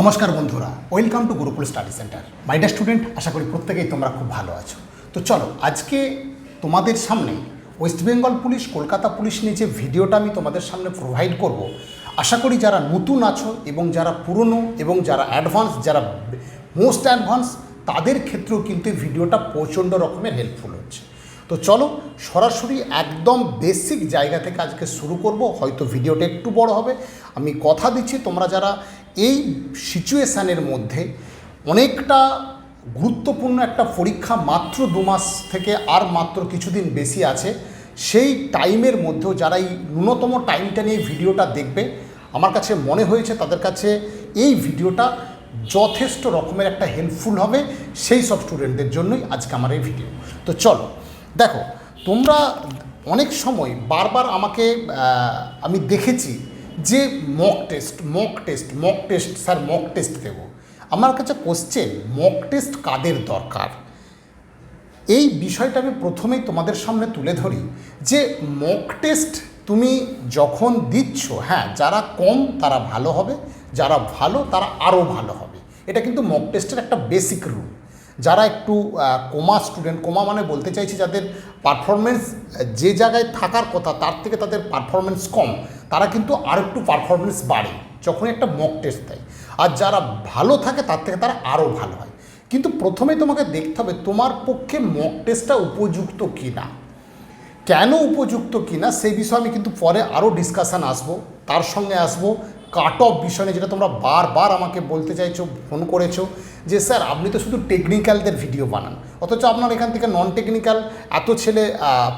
নমস্কার বন্ধুরা welcome to Gurukul study centre my dear student আশা করি প্রত্যেকেই তোমরা খুব ভালো আছো। তো চলো, আজকে তোমাদের সামনে West Bengal police Kolkata police নিয়ে যে ভিডিওটা আমি তোমাদের সামনে প্রোভাইড করব, আশা করি যারা নতুন আছো এবং যারা পুরনো এবং যারা অ্যাডভান্স যারা মোস্ট অ্যাডভান্স তাদের ক্ষেত্রেও কিন্তু এই ভিডিওটা প্রচণ্ড রকমের হেল্পফুল হচ্ছে। তো চলো, সরাসরি একদম বেসিক জায়গা থেকে আজকে শুরু করব, হয়তো ভিডিওটা একটু বড় হবে। আমি কথা দিচ্ছি, তোমরা যারা এই সিচুয়েশানের মধ্যে অনেকটা গুরুত্বপূর্ণ একটা পরীক্ষা মাত্র দু মাস থেকে আর মাত্র কিছুদিন বেশি আছে। সেই টাইমের মধ্যেও যারা এই ন্যূনতম টাইমটা নিয়ে ভিডিওটা দেখবে, আমার কাছে মনে হয়েছে তাদের কাছে এই ভিডিওটা যথেষ্ট রকমের একটা হেল্পফুল হবে সেই সব স্টুডেন্টদের জন্যই আজকে আমার এই ভিডিও তো চলো, দেখো, তোমরা অনেক সময় বারবার আমাকে আমি দেখেছি যে mock test mock test mock test sir mock test দেবো। আমার কাছে কোশ্চেন মক টেস্ট কাদের দরকার? এই বিষয়টা আমি প্রথমেই তোমাদের সামনে তুলে ধরি যে মক টেস্ট তুমি যখন দিচ্ছ হ্যাঁ যারা কম তারা ভালো হবে, যারা ভালো তারা আরও ভালো হবে। এটা কিন্তু মক টেস্টের একটা বেসিক রুল যারা একটু কোমা স্টুডেন্ট কোমা মানে বলতে চাইছি যাদের পারফরমেন্স যে জায়গায় থাকার কথা তার থেকে তাদের পারফরমেন্স কম তারা কিন্তু আর একটু পারফরমেন্স বাড়ে। যখন একটা মক টেস্ট দেয়। আর যারা ভালো থাকে, তার থেকে তারা আরও ভালো হয়। কিন্তু প্রথমে তোমাকে দেখতে হবে, তোমার পক্ষে মক টেস্টটা উপযুক্ত কি না কেন উপযুক্ত কিনা, সেই বিষয়ে আমি কিন্তু পরে আরও ডিসকাশান আসব। তার সঙ্গে আসব কাট অফ বিষয় যেটা তোমরা বারবার আমাকে বলতে চাইছো ফোন করেছ, যে স্যার, আপনি তো শুধু টেকনিক্যালদের ভিডিও বানান। অথচ আপনার এখান থেকে নন টেকনিক্যাল এত ছেলে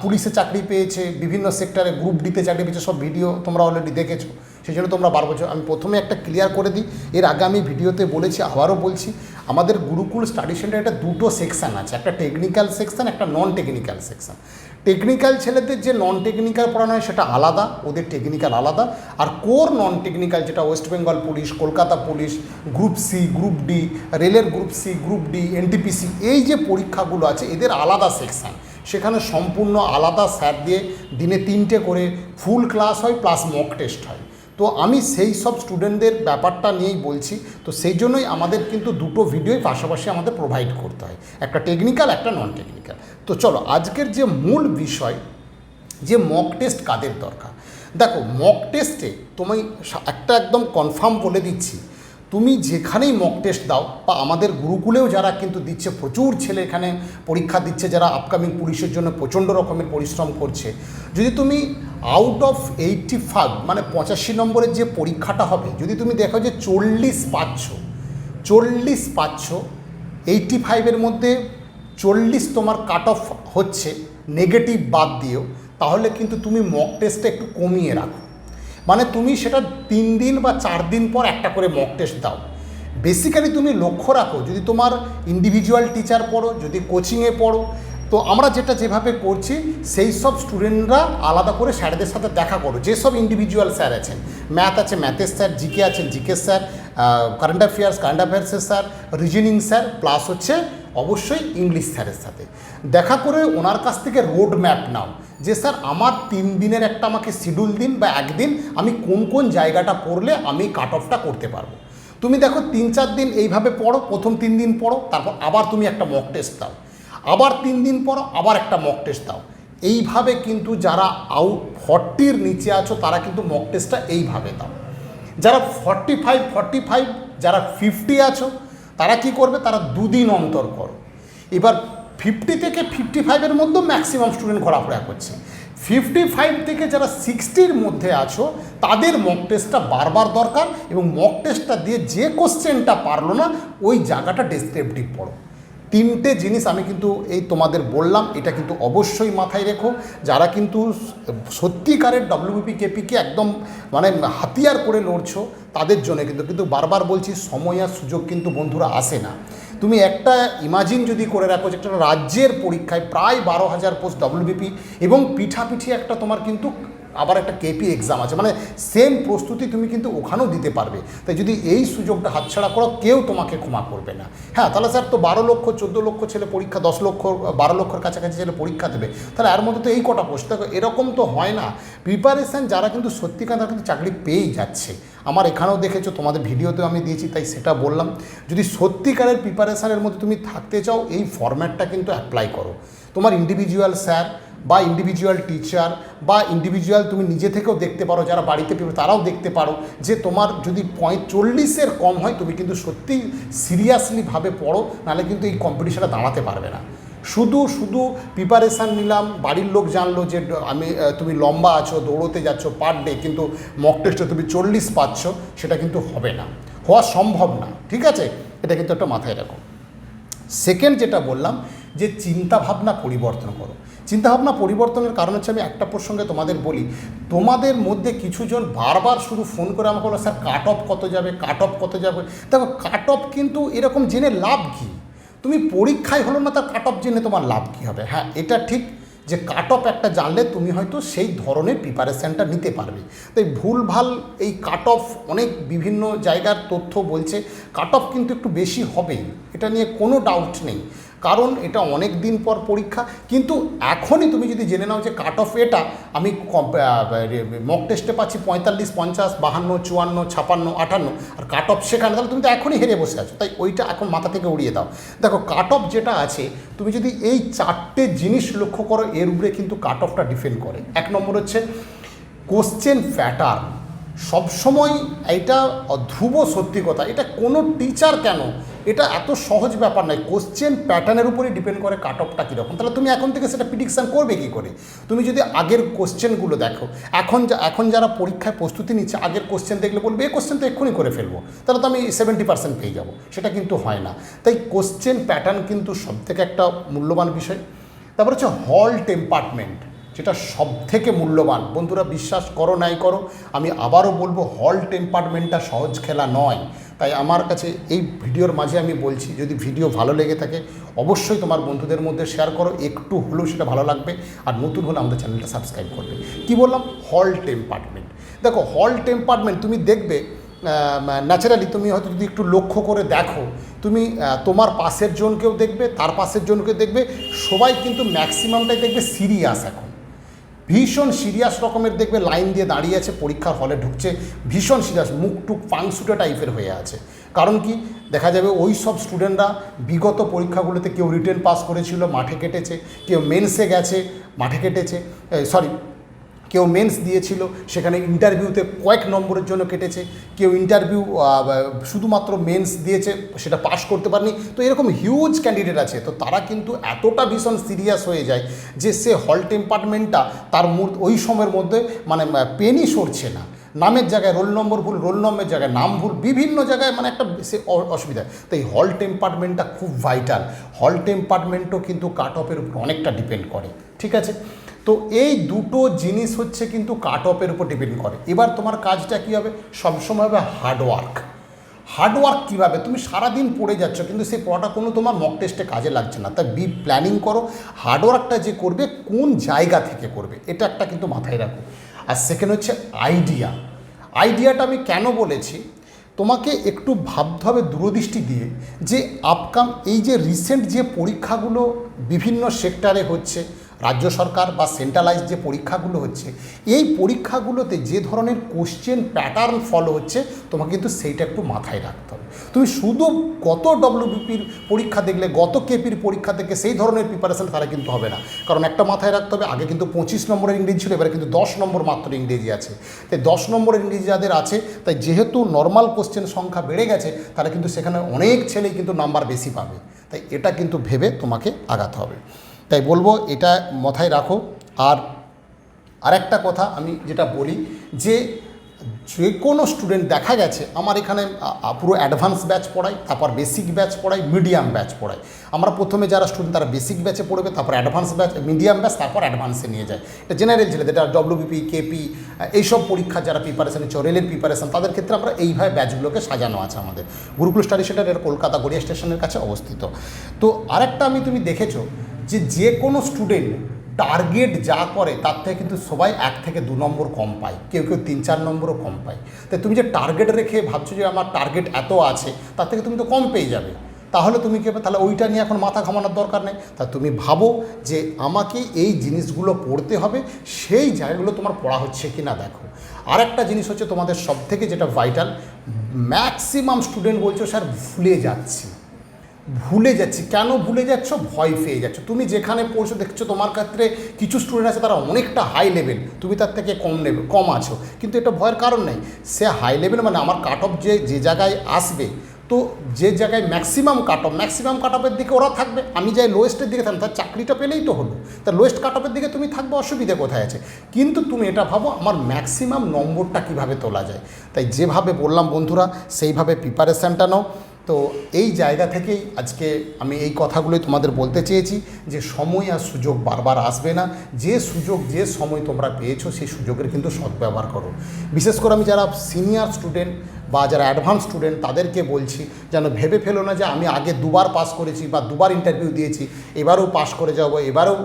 পুলিশে চাকরি পেয়েছে, বিভিন্ন সেক্টরে গ্রুপ ডিতে চাকরি পেয়েছে, সব ভিডিও তোমরা অলরেডি দেখেছ। সেই জন্য তোমরা বার বছর, আমি প্রথমে একটা ক্লিয়ার করে দিই, এর আগে আমি ভিডিওতে বলেছি, আবারও বলছি, আমাদের গুরুকুল স্টাডি সেন্টারে একটা দুটো সেকশান আছে, একটা টেকনিক্যাল সেকশান একটা নন টেকনিক্যাল সেকশন টেকনিক্যাল ছেলেদের যে নন টেকনিক্যাল পড়ানো হয় সেটা আলাদা, ওদের টেকনিক্যাল আলাদা। আর কোর নন টেকনিক্যাল যেটা West Bengal police Kolkata police group C group D রেলের group C group D NTPC এই যে পরীক্ষাগুলো আছে, এদের আলাদা সেকশান সেখানে সম্পূর্ণ আলাদা স্যার দিয়ে দিনে তিনটে করে ফুল ক্লাস হয় প্লাস মক টেস্ট হয়। তো আমি সেই সব স্টুডেন্টদের ব্যাপারটা নিয়েই বলছি। তো সেই জন্যই আমাদের কিন্তু দুটো ভিডিওই পাশাপাশি আমাদের প্রোভাইড করতে হয়। একটা টেকনিক্যাল একটা নন টেকনিক্যাল তো চলো, আজকের যে মূল বিষয়, যে মক টেস্ট কাদের দরকার? দেখো মক টেস্টে তুমি একটা একদম কনফার্ম বলে দিচ্ছি, তুমি যেখানেই মক টেস্ট দাও, বা আমাদের গুরুকুলেও যারা কিন্তু দিচ্ছে, প্রচুর ছেলে এখানে পরীক্ষা দিচ্ছে, যারা আপকামিং পুলিশের জন্য প্রচণ্ড রকমের পরিশ্রম করছে, যদি তুমি আউট অফ এইটটি ফাইভ মানে পঁচাশি নম্বরের যে পরীক্ষাটা হবে, যদি তুমি দেখো যে চল্লিশ পাচ্ছ চল্লিশ পাচ্ছ এইটটি ফাইভের মধ্যে চল্লিশ তোমার কাট অফ হচ্ছে নেগেটিভ বাদ দিও, তাহলে কিন্তু তুমি মক টেস্টটা একটু কমিয়ে রাখো। মানে তুমি সেটা তিন দিন বা চার দিন পর একটা করে মক টেস্ট দাও। বেসিক্যালি তুমি লক্ষ্য রাখো, যদি তোমার ইন্ডিভিজুয়াল টিচার পড়ো, যদি কোচিংয়ে পড়ো, তো আমরা যেটা যেভাবে করছি সেই সব স্টুডেন্টরা আলাদা করে স্যারদের সাথে দেখা করো। যেসব ইন্ডিভিজুয়াল স্যার আছেন ম্যাথ আছে ম্যাথের স্যার জিকে আছেন GK sir current affairs current অ্যাফেয়ার্সের sir reasoning sir plus হচ্ছে অবশ্যই ইংলিশ স্যারের সাথে। দেখা করে ওনার কাছ থেকে রোড ম্যাপ নাও যে, স্যার, আমার তিন দিনের একটা আমাকে শিডিউল দিন বা একদিন আমি কোন কোন জায়গাটা পড়লে আমি কাট অফটা করতে পারব। তুমি দেখো তিন, চার দিন এইভাবে পড়ো, প্রথম তিন দিন পড়ো, তারপর আবার তুমি একটা মক টেস্ট দাও। আবার তিন দিন পড়ো, আবার একটা মক টেস্ট দাও। এইভাবে কিন্তু যারা আউট ফর্টির নিচে আছো, তারা কিন্তু মক টেস্টটা এইভাবে দাও। যারা ফর্টি ফাইভ ফর্টি ফাইভ যারা ফিফটি আছো তারা কি করবে? তারা দুদিন অন্তর কর। এবার ফিফটি থেকে ফিফটি ফাইভের মধ্যেও ম্যাক্সিমাম স্টুডেন্ট ঘোরাফেরা করছে। ফিফটি ফাইভ থেকে যারা সিক্সটির মধ্যে আছো, তাদের মক টেস্টটা বারবার দরকার এবং মক টেস্টটা দিয়ে যে কোশ্চেনটা পারল না, ওই জায়গাটা ডেসক্রিপটিভ পড়ো। তিনটে জিনিস আমি কিন্তু এই তোমাদের বললাম, এটা কিন্তু অবশ্যই মাথায় রেখো। যারা কিন্তু সত্যিকারের ডব্লিউবিপি কেপিকে একদম মানে হাতিয়ার করে লড়ছো, তাদের জন্য কিন্তু কিন্তু বারবার বলছি, সময় আর সুযোগ কিন্তু বন্ধুরা আসে না। তুমি একটা ইমাজিন যদি করে রাখো যে একটা রাজ্যের পরীক্ষায় প্রায় বারো হাজার পোস্ট ডব্লিউবিপি এবং পিঠাপিঠি একটা তোমার কিন্তু আবার একটা কেপি এক্সাম আছে। মানে সেম প্রস্তুতি তুমি কিন্তু ওখানেও দিতে পারবে। তাই যদি এই সুযোগটা হাতছাড়া করো, কেউ তোমাকে ক্ষমা করবে না। হ্যাঁ তাহলে স্যার তো বারো লক্ষ, চোদ্দ লক্ষ ছেলে পরীক্ষা, দশ লক্ষ, বারো লক্ষর কাছাকাছি ছেলে পরীক্ষা দেবে। তাহলে এর মধ্যে তো এই কটা পোস্ট দেখো, এরকম তো হয় না। প্রিপারেশান যারা কিন্তু সত্যিকার, তারা কিন্তু চাকরি পেয়েই যাচ্ছে। আমার এখানেও দেখেছ, তোমাদের ভিডিওতেও আমি দিয়েছি, তাই সেটা বললাম। যদি সত্যিকারের প্রিপারেশানের মধ্যে তুমি থাকতে চাও, এই ফরম্যাটটা কিন্তু অ্যাপ্লাই করো। তোমার ইন্ডিভিজুয়াল স্যার বা ইন্ডিভিজুয়াল টিচার বা ইন্ডিভিজুয়াল তুমি নিজে থেকেও দেখতে পারো, যারা বাড়িতে পেবে তারাও দেখতে পারো যে তোমার যদি পঁয়তাল্লিশের কম হয়, তুমি কিন্তু সত্যিই সিরিয়াসলিভাবে পড়ো, নাহলে কিন্তু এই কম্পিটিশনে দাঁড়াতে পারবে না। শুধু শুধু প্রিপারেশান নিলাম, বাড়ির লোক জানলো যে, আমি তুমি লম্বা আছো, দৌড়তে যাচ্ছ পার ডে কিন্তু মক টেস্টে তুমি চল্লিশ পাচ্ছ, সেটা কিন্তু হবে না। হওয়া সম্ভব না, ঠিক আছে? এটা কিন্তু একটা মাথায় রাখো। সেকেন্ড যেটা বললাম যে চিন্তাভাবনা পরিবর্তন করো। চিন্তাভাবনা পরিবর্তনের কারণ হচ্ছে আমি একটা প্রসঙ্গে তোমাদের বলি, তোমাদের মধ্যে কিছুজন বারবার শুধু ফোন করে আমাকে বলো, স্যার কাট অফ কত যাবে? কাট অফ কত যাবে? দেখো কাট অফ কিন্তু এরকম জেনে লাভ কী? তুমি পরীক্ষায় হলো না তার কাট অফ জেনে তোমার লাভ কী হবে? হ্যাঁ এটা ঠিক যে কাট অফ একটা জানলে তুমি হয়তো সেই ধরনের প্রিপারেশানটা নিতে পারবে। তাই ভুলভাল এই কাট অফ অনেক বিভিন্ন জায়গার তথ্য বলছে কাট অফ কিন্তু একটু বেশি হবেই। এটা নিয়ে কোনো ডাউট নেই। কারণ এটা অনেক দিন পর পরীক্ষা, কিন্তু এখনই তুমি যদি জেনে নাও যে কাট অফ এটা, আমি মক টেস্টে পাচ্ছি পঁয়তাল্লিশ, পঞ্চাশ, বাহান্ন, চুয়ান্ন, ছাপান্ন, আটান্ন, আর কাট অফ সেখানে, তাহলে তুমি তো এখনই হেরে বসে আছো, তাই ওইটা এখন মাথা থেকে উড়িয়ে দাও। দেখো কাট অফ যেটা আছে, তুমি যদি এই চারটে জিনিস লক্ষ্য করো, এর উপরে কিন্তু কাট অফটা ডিফেন্ড করে। এক নম্বর হচ্ছে কোশ্চেন প্যাটার্ন সবসময় এটা ধ্রুব সত্যি কথা, এটা কোনো টিচার কেন এটা এত সহজ ব্যাপার নয়। কোশ্চেন প্যাটার্নের উপরে ডিপেন্ড করে কাট অফটা কীরকম। তাহলে তুমি এখন থেকে সেটা প্রিডিকশান করবে কী করে? তুমি যদি আগের কোশ্চেনগুলো দেখো, এখন এখন যারা পরীক্ষায় প্রস্তুতি নিচ্ছে, আগের কোশ্চেন দেখলে বলবে এই কোশ্চেন তো এক্ষুনি করে ফেলব। তাহলে তো আমি সেভেন্টি পার্সেন্ট পেয়ে যাব। সেটা কিন্তু হয় না। তাই কোশ্চেন প্যাটার্ন কিন্তু সবথেকে একটা মূল্যবান বিষয়। তারপর হচ্ছে হল টেম্পার্টমেন্ট যেটা সব থেকে মূল্যবান। বন্ধুরা, বিশ্বাস করো, নাই করো, আমি আবারও বলব হল টেম্পার্টমেন্টটা সহজ খেলা নয়। তাই আমার কাছে এই ভিডিওর মাঝে আমি বলছি, যদি ভিডিও ভালো লেগে থাকে, অবশ্যই তোমার বন্ধুদের মধ্যে শেয়ার করো, একটু হলেও সেটা ভালো লাগবে, আর নতুন হলে আমাদের চ্যানেলটা সাবস্ক্রাইব করবে। কি বললাম? হল টেম্পার্টমেন্ট দেখো হল টেম্পার্টমেন্ট তুমি দেখবে ন্যাচারালি তুমি হয়তো যদি একটু লক্ষ্য করে দেখো, তুমি তোমার পাশের জনকেও দেখবে, তার পাশের জনকে দেখবে, সবাই কিন্তু ম্যাক্সিমামটাই দেখবে সিরিয়াস এখন। ভীষণ সিরিয়াস রকমের দেখবে লাইন দিয়ে দাঁড়িয়ে আছে, পরীক্ষার হলে ঢুকছে, ভীষণ সিরিয়াস মুখ টুক পাংসুটে টাইপের হয়ে আছে। কারণ কি? দেখা যাবে ওই সব স্টুডেন্টরা বিগত পরীক্ষাগুলোতে কেউ রিটেন পাস করেছিল, মাঠে কেটেছে, কেউ মেন্সে গেছে, মাঠে কেটেছে সরি কেউ মেন্স দিয়েছিল, সেখানে ইন্টারভিউতে কয়েক নম্বরের জন্য কেটেছে, কেউ ইন্টারভিউ শুধুমাত্র মেন্স দিয়েছে, সেটা পাস করতে পারেনি। তো এরকম হিউজ ক্যান্ডিডেট আছে, তো তারা কিন্তু এতটা ভীষণ সিরিয়াস হয়ে যায় যে সে হল টেম্পার্টমেন্টটা তার ওই সময়ের মধ্যে মানে পেনই সরছে না। নামের জায়গায় রোল নম্বর ভুল রোল নম্বরের জায়গায় নাম ভুল, বিভিন্ন জায়গায় মানে একটা সে অসুবিধা। তো এই হল টেম্পার্টমেন্টটা খুব ভাইটাল হল টেম্পার্টমেন্টও কিন্তু কাট অফের উপর অনেকটা ডিপেন্ড করে, ঠিক আছে? তো এই দুটো জিনিস হচ্ছে কিন্তু কাট অফের উপর ডিপেন্ড করে। এবার তোমার কাজটা কী হবে? সবসময় হবে হার্ডওয়ার্ক হার্ডওয়ার্ক কীভাবে? তুমি সারাদিন পড়ে যাচ্ছ, কিন্তু সেই পড়াটা কোনো তোমার মক টেস্টে কাজে লাগছে না। তাই বি প্ল্যানিং করো হার্ডওয়ার্কটা যে করবে, কোন জায়গা থেকে করবে, এটা একটা কিন্তু মাথায় রাখো। আর সেকেন্ড হচ্ছে আইডিয়া আইডিয়াটা আমি কেন বলেছি? তোমাকে একটু ভাবতে হবে দূরদৃষ্টি দিয়ে যে আপকাম এই যে রিসেন্ট যে পরীক্ষাগুলো বিভিন্ন সেক্টরে হচ্ছে রাজ্য সরকার বা সেন্ট্রালাইজ যে পরীক্ষাগুলো হচ্ছে, এই পরীক্ষাগুলোতে যে ধরনের কোশ্চেন প্যাটার্ন ফলো হচ্ছে, তোমাকে কিন্তু সেইটা একটু মাথায় রাখতে হবে। তুমি শুধু গত ডব্লিউবিপির পরীক্ষা দেখলে, গত কেপির পরীক্ষা থেকে সেই ধরনের প্রিপারেশন তারা কিন্তু হবে না। কারণ একটা মাথায় রাখতে হবে, আগে কিন্তু পঁচিশ নম্বরের ইংরেজি ছিল, এবারে কিন্তু দশ নম্বর মাত্র ইংরেজি আছে। তাই দশ নম্বরের ইংরেজি যাদের আছে, তাই যেহেতু নর্মাল কোশ্চেন সংখ্যা বেড়ে গেছে, তারা কিন্তু সেখানে অনেক ছেলেই কিন্তু নাম্বার বেশি পাবে। তাই এটা কিন্তু ভেবে তোমাকে আগাতে হবে। তাই বলব এটা মাথায় রাখো। আর আরেকটা কথা আমি যেটা বলি যে যে কোনো স্টুডেন্ট দেখা গেছে, আমার এখানে পুরো অ্যাডভান্স ব্যাচ পড়াই তারপর বেসিক ব্যাচ পড়াই মিডিয়াম ব্যাচ পড়াই আমরা প্রথমে যারা স্টুডেন্ট তারা বেসিক ব্যাচে পড়বে, তারপর অ্যাডভান্স ব্যাচ মিডিয়াম ব্যাচ তারপর অ্যাডভান্সে নিয়ে যায়। এটা জেনারেল ছেলেদের, এটা ডব্লিউবিপি কেপি এইসব পরীক্ষা যারা প্রিপারেশন নিচ্ছে, রেলের প্রিপারেশন তাদের ক্ষেত্রে আমরা এইভাবে ব্যাচগুলোকে সাজানো আছে আমাদের। গুরুকুল স্টাডি সেন্টার এর কলকাতা গড়িয়া স্টেশনের কাছে অবস্থিত। তো আরেকটা আমি, তুমি দেখেছ যে যে কোনো স্টুডেন্ট টার্গেট যা করে, তার থেকে কিন্তু সবাই এক থেকে দু নম্বর কম পায়। কেউ কেউ তিন, চার নম্বরও কম পায়। তাই তুমি যে টার্গেট রেখে ভাবছ যে আমার টার্গেট এত আছে, তার থেকে তুমি তো কম পেয়ে যাবে। তাহলে তুমি কি তাহলে ওইটা নিয়ে এখন মাথা ঘামানোর দরকার নেই। তা তুমি ভাবো যে আমাকে এই জিনিসগুলো পড়তে হবে, সেই জায়গাগুলো তোমার পড়া হচ্ছে কি না দেখো। আর একটা জিনিস হচ্ছে তোমাদের সব থেকে যেটা ভাইটাল ম্যাক্সিমাম স্টুডেন্ট বলছো স্যার, ভুলে যাচ্ছি। ভুলে যাচ্ছি। কেন ভুলে যাচ্ছ? ভয় পেয়ে যাচ্ছ। তুমি যেখানে পড়ছো, দেখছ তোমার ক্ষেত্রে কিছু স্টুডেন্ট আছে, তারা অনেকটা হাই লেভেল তুমি তার থেকে কম নেবে কম আছো। কিন্তু এটা ভয়ের কারণ নেই। সে হাই লেভেল মানে আমার কাট অফ যে যে জায়গায় আসবে, তো যে জায়গায় maximum cut off maximum cut অফের দিকে ওরা থাকবে। আমি যাই লোয়েস্টের দিকে থাকব, তার চাকরিটা পেলেই তো হলো। তার লোয়েস্ট কাট অফের দিকে তুমি থাকবে, অসুবিধা কোথায় আছে? কিন্তু তুমি এটা ভাবো, আমার ম্যাক্সিমাম নম্বরটা কীভাবে তোলা যায়? তাই যেভাবে বললাম বন্ধুরা, সেইভাবে প্রিপারেশানটা নাও। তো এই জায়গা থেকেই আজকে আমি এই কথাগুলোই তোমাদের বলতে চেয়েছি যে সময় আর সুযোগ বারবার আসবে না। যে সুযোগ, যে সময় তোমরা পেয়েছ, সেই সুযোগের কিন্তু সদ্ব্যবহার করো। বিশেষ করে আমি যারা সিনিয়র স্টুডেন্ট বা যারা অ্যাডভান্স স্টুডেন্ট তাদেরকে বলছি, যেন ভেবে ফেলো না যে আমি আগে দুবার পাস করেছি বা দুবার ইন্টারভিউ দিয়েছি, এবারেও পাস করে যাব, এবারেও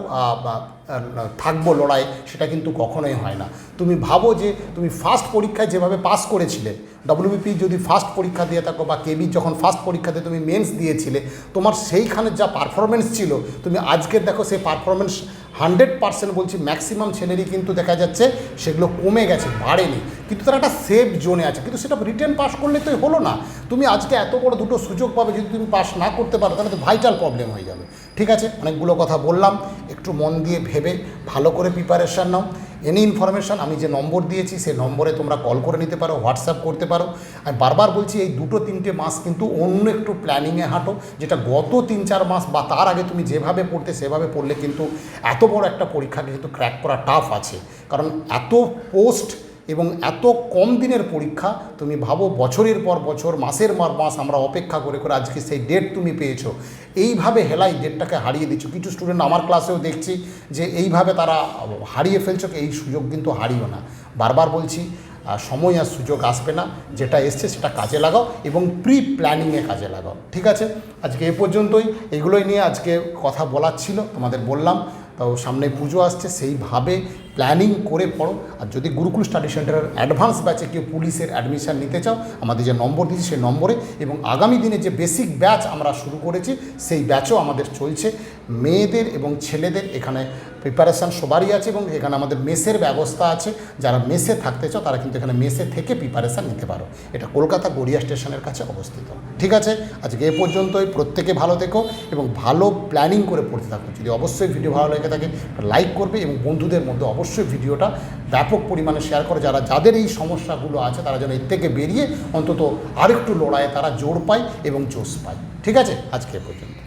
থাকব লড়াই সেটা কিন্তু কখনোই হয় না। তুমি ভাবো যে তুমি ফার্স্ট পরীক্ষায় যেভাবে পাস করেছিলে ডব্লিউবিপি যদি ফার্স্ট পরীক্ষা দিয়ে থাকো বা কেবি যখন ফার্স্ট পরীক্ষাতে তুমি মেন্স দিয়েছিলে, তোমার সেইখানে যা পারফরমেন্স ছিল, তুমি আজকের দেখো সেই পারফরমেন্স হান্ড্রেড পার্সেন্ট বলছি ম্যাক্সিমাম ছেলেরই কিন্তু দেখা যাচ্ছে সেগুলো কমে গেছে, বাড়েনি। কিন্তু তারা একটা সেফ জোনে আছে। কিন্তু সেটা রিটার্ন পাস করলে তো হলো না। তুমি আজকে এত বড় দুটো সুযোগ পাবে যদি তুমি পাস না করতে পারো, তাহলে তো ভাইটাল প্রবলেম হয়ে যাবে। ঠিক আছে? অনেকগুলো কথা বললাম। একটু মন দিয়ে ভেবে ভালো করে প্রিপারেশান নাও। এনি ইনফরমেশান আমি যে নম্বর দিয়েছি, সেই নম্বরে তোমরা কল করে নিতে পারো হোয়াটসঅ্যাপ করতে পারো। আমি বারবার বলছি, এই দুটো তিনটে মাস কিন্তু অন্য একটু প্ল্যানিংয়ে হাঁটো, যেটা গত তিন চার মাস বা তার আগে তুমি যেভাবে পড়তে, সেভাবে পড়লে কিন্তু এত বড় একটা পরীক্ষাকে কিন্তু ক্র্যাক করা টাফ আছে। কারণ এত পোস্ট এবং এত কম দিনের পরীক্ষা তুমি ভাবো বছরের পর বছর, মাসের পর মাস আমরা অপেক্ষা করে করে আজকে সেই ডেট তুমি পেয়েছ। এইভাবে হেলাই ডেটটাকে হারিয়ে দিচ্ছ। কিছু স্টুডেন্ট আমার ক্লাসেও দেখছি যে এইভাবে তারা হারিয়ে ফেলছো, এই সুযোগ কিন্তু হারিও না। বারবার বলছি সময় আর সুযোগ আসবে না। যেটা এসছে সেটা কাজে লাগাও এবং প্রি প্ল্যানিংয়ে কাজে লাগাও। ঠিক আছে? আজকে এ পর্যন্তই। এগুলোই নিয়ে আজকে কথা বলার ছিল, তোমাদের বললাম। সামনে পুজো আসছে, সেইভাবে প্ল্যানিং করে পড়ো। আর যদি গুরুকুল স্টাডি সেন্টারের অ্যাডভান্স ব্যাচে কেউ পুলিশের অ্যাডমিশান নিতে চাও, আমাদের যে নম্বর দিয়েছি সেই নম্বরে এবং আগামী দিনে যে বেসিক ব্যাচ আমরা শুরু করেছি, সেই ব্যাচও আমাদের চলছে। মেয়েদের এবং ছেলেদের এখানে প্রিপারেশান সবারই আছে এবং এখানে আমাদের মেসের ব্যবস্থা আছে। যারা মেসে থাকতে চাও, তারা কিন্তু এখানে মেসে থেকে প্রিপারেশান নিতে পারো। এটা কলকাতা গড়িয়া স্টেশনের কাছে অবস্থিত। ঠিক আছে? আজকে এ পর্যন্তই। প্রত্যেকে ভালো থেকো এবং ভালো প্ল্যানিং করে পড়তে থাকো। যদি অবশ্যই ভিডিও ভালো লেগে থাকে লাইক করবে এবং বন্ধুদের মধ্যে অবশ্যই ভিডিওটা ব্যাপক পরিমাণে শেয়ার করে। যারা, যাদের এই সমস্যাগুলো আছে, তারা যেন এর থেকে বেরিয়ে অন্তত আরেকটু লড়াইয়ে তারা জোর পায় এবং জোশ পায়। ঠিক আছে? আজকে পর্যন্ত